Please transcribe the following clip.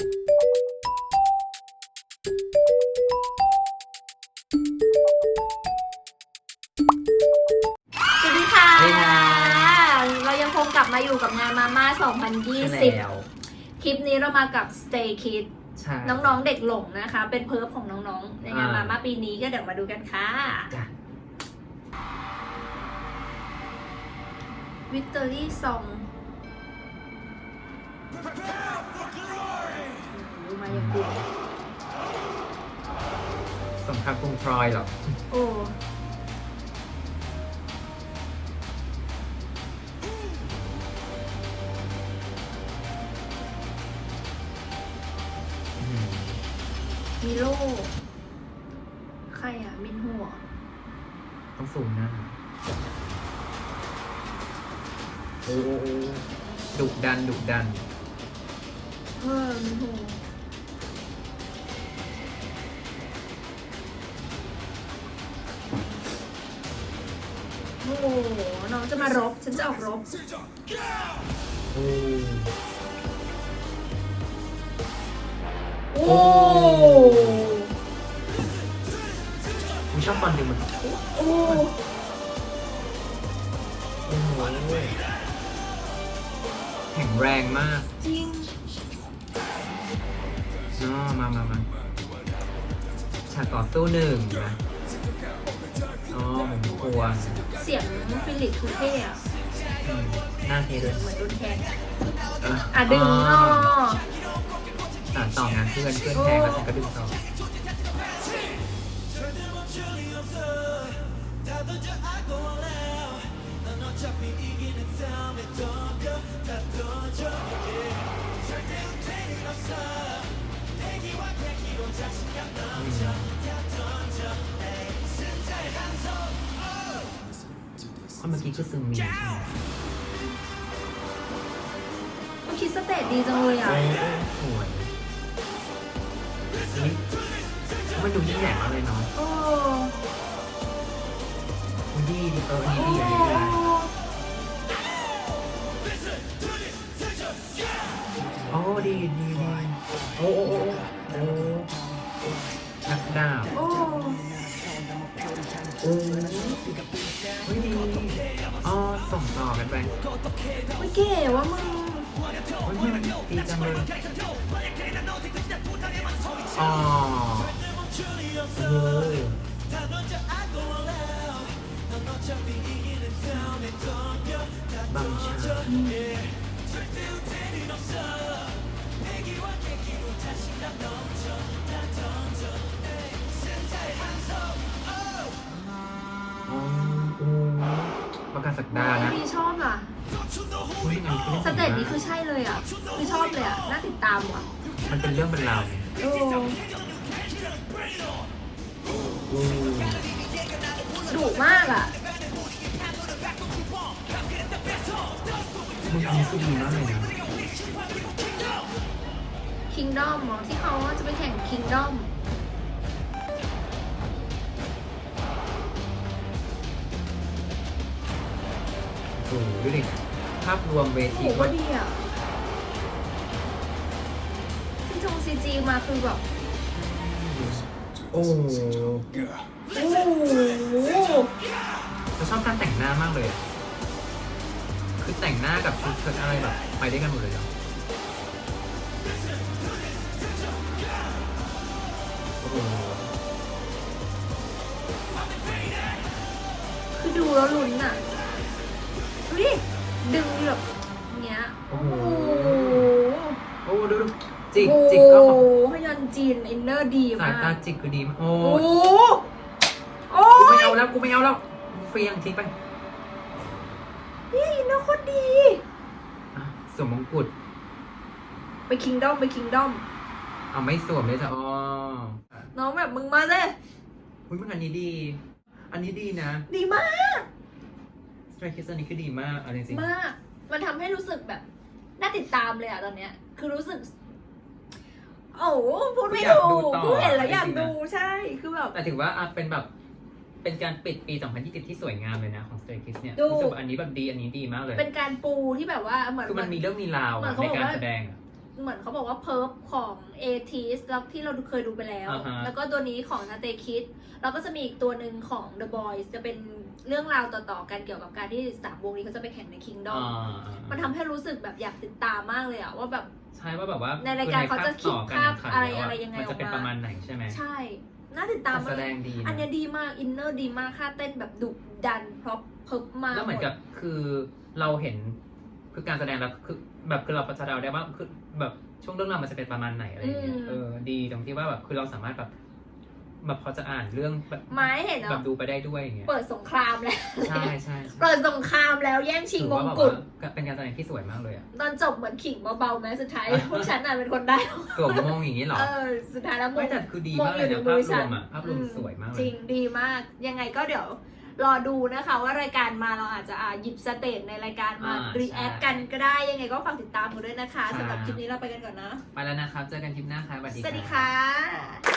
สวัสดีค่ะ สวัสดีค่ะ เรายังคงกลับมาอยู่กับงานมาม่าใช่2020 แล้วคลิปนี้เรามากับ Stay Kid ใช่ น้องๆ เด็กหลงนะคะ เป็นเพิร์ฟของน้องๆ ในงานอ่าม มาม่าปีนี้ก็เดี๋ยวมาดูกันค่ะ จ้ะ Victory Song สงครามกรุงทรอยเหรอโอ้อืมมีโล่ใครอะ มินหัวต้องสูงหน้าโอ้โอ้โอ้ดุดันดุดัน เออมินหัวโอ้ โหน้องจะมารบ ฉันจะออกรบโอ้โอ้มึงชอบบอลดึงมันโอ้โอ้โหแข็งแรงมากจริงเนาะมามามาฉากต่อสู้หนึ่งนะ อ๋อหมุนพวงเสียงฟิลิปคือเท่อะอืมหน้าเทเลยเหมือนโดนแทงอะเอะดึงอ้อสารต่องานเพื่อนเพื่อนแทงแล้วฉันก็ดึงต่อ คนเมื่อกี้คือซึงมีใช่ไหมมันคิดสเตตดีจังเลยอะโอ้สวยนี่มันดูยิ่งใหญ่มากเลยเนาะโอ้มันดีดีเอออันโอ้นี้ดีอันนี้ดีโอ้ดีดีดีโอ้โอ้โอ้โอ้นักดาบโอ้โอ้เฮ้ยดีอ๋อ ส่งต่อกันไปไม่เก๋ว่ะมึง ประกาศสักดานะดีชอบอะเฮ้ยอันนี้คือสเตตนี้คือใช่เลยอะ คือชอบเลยอะ น่าติดตามว่ะมันเป็นเรื่องเป็นราวไงโอ้โอ้ดุมากอะมึงอันนี้คือดีมากเลยนะ คิงดอมหรอที่เขาจะไปแข่งคิงดอม โอ้โหดูดิภาพรวมเวโอ้โหทีก็ดีอะที่ชงซีจีมาคือแบบโอ้โหโอ้โหเราชอบการแต่งหน้ามากเลยอะคือแต่งหน้ากับชุดเชิ้ตอะไรแบบไปได้วยกันหมดเลยอะโอ้โหคือดูแล้วลุ้นอะ ดูดิ ดึงแบบเงี้ย โอ้โอ้โหโหโอ้ดูดูจิกโอ้จิกก็โหพยันจีนอินเนอร์ดีสามายกตาจิกคือดีมากโอ้โอ้ยโหโอ้กูไม่ยเอาแล้วกูไม่เอาแล้วเฟียงทิ้งไปนี่อินเนอร์โคตรดี อะสวมมงกุฎไปคิงดอมไปคิงดอมเอาไม่สวมเลยจ้ะอ๋อน้องแบบมึงมาสิอุ้ยมันอันนี้ดี อันนี้ดีนะ ดีมากส ไตรคิสอันนี้คือดีมากเอาจริงมาก มันทำให้รู้สึกแบบ น่าติดตามเลยอะตอนเนี้ย คือรู้สึก โอ้โหพูดไม่ถูกพูดเห็นแล้วอยากดูใช่ คือแบบๆแต่ถือว่าอะเป็นแบบเป็นการปิดปี 2020 ที่สวยงามเลยนะของ Stray Kids เนี่ยดู รู้สึกว่าอันนี้แบบดีอันนี้ดีมากเลย เป็นการปูที่แบบว่าเหมือนคือมันมีเรื่องมีราวเหมืออะนเขาในบอกการว่า แสดงอะ เหมือนเขาบอกว่าเพิร์ฟของเอทีสแล้วที่เราเคยดูไปแล้ว อ่าฮะ แล้วก็ตัวนี้ของนาเตคิดแล้วก็จะมีอีกตัวหนึ่งของ The Boys จะเป็นเรื่องราวต่อๆกันเกี่ยวกับการที่สามวงนี้เขาจะไปแข่งใน Kingdom อ่ามันทำให้รู้สึกแบบอยากติดตามมากเลยอะว่าแบบ ใช่ว่าแบบว่าในรายการเขาจะคิดคือในภาพต่อะไรแล้วอะไรยังไงมันจะเป็นออกมา ประมาณไหนใช่ไหมใช่ น่าติดตามแต่แสมากดเลยงดีนะอันเนี้ยดีมากอินเนอร์ดีมากค่าเต้นแบบดุดันเพราะเพิบมากแล้วเหมือนกับคือเราเห็น คือการแสดงแล้วคือแบบคือเราจะเดาได้ว่าคือแบบช่วงเรื่องราวมันจะเป็นประมาณไหนอะไรอย่างเงี้ยเออดีตรงที่ว่าแบบคือเราสามารถแบบแบบพอจะอ่านเรื่องแบบไม้เห็นแบเนาะบดูไปได้ด้วยอย่างเงี้ยเปิดสงครามแล้วใช่ใช่ใช่เปิดสงครามแล้วแย่งชิงถือมว่างแบบกุฎว่าเป็นการแสดงที่สวยมากเลยอะตอนจบเหมือนขิงเบาๆแม้สุดท้ายพวกฉันน่ะเป็นคนได้สวมมงอย่างนี้เหรอเออสุดท้ายแล้วมไม่งแต่คือดีมากเลยนะมงอยู่ในมืภาอพรฉัวนมอะภาพรวมอืมสวยมากเลจริยงดีมากยังไงก็เดี๋ยว รอดูนะคะว่ารายการมาเราอาจจะอ่าหยิบสเตจในรายการมาอ่ารีแอคใช่กันก็ได้ยังไงก็ฝากติดตามกันด้วยนะคะครับสำหรับคลิปนี้เราไปกันก่อนนะไปแล้วนะครับ เจอกันคลิปหน้าครับสวัสดีสวัสดีรับค่ะ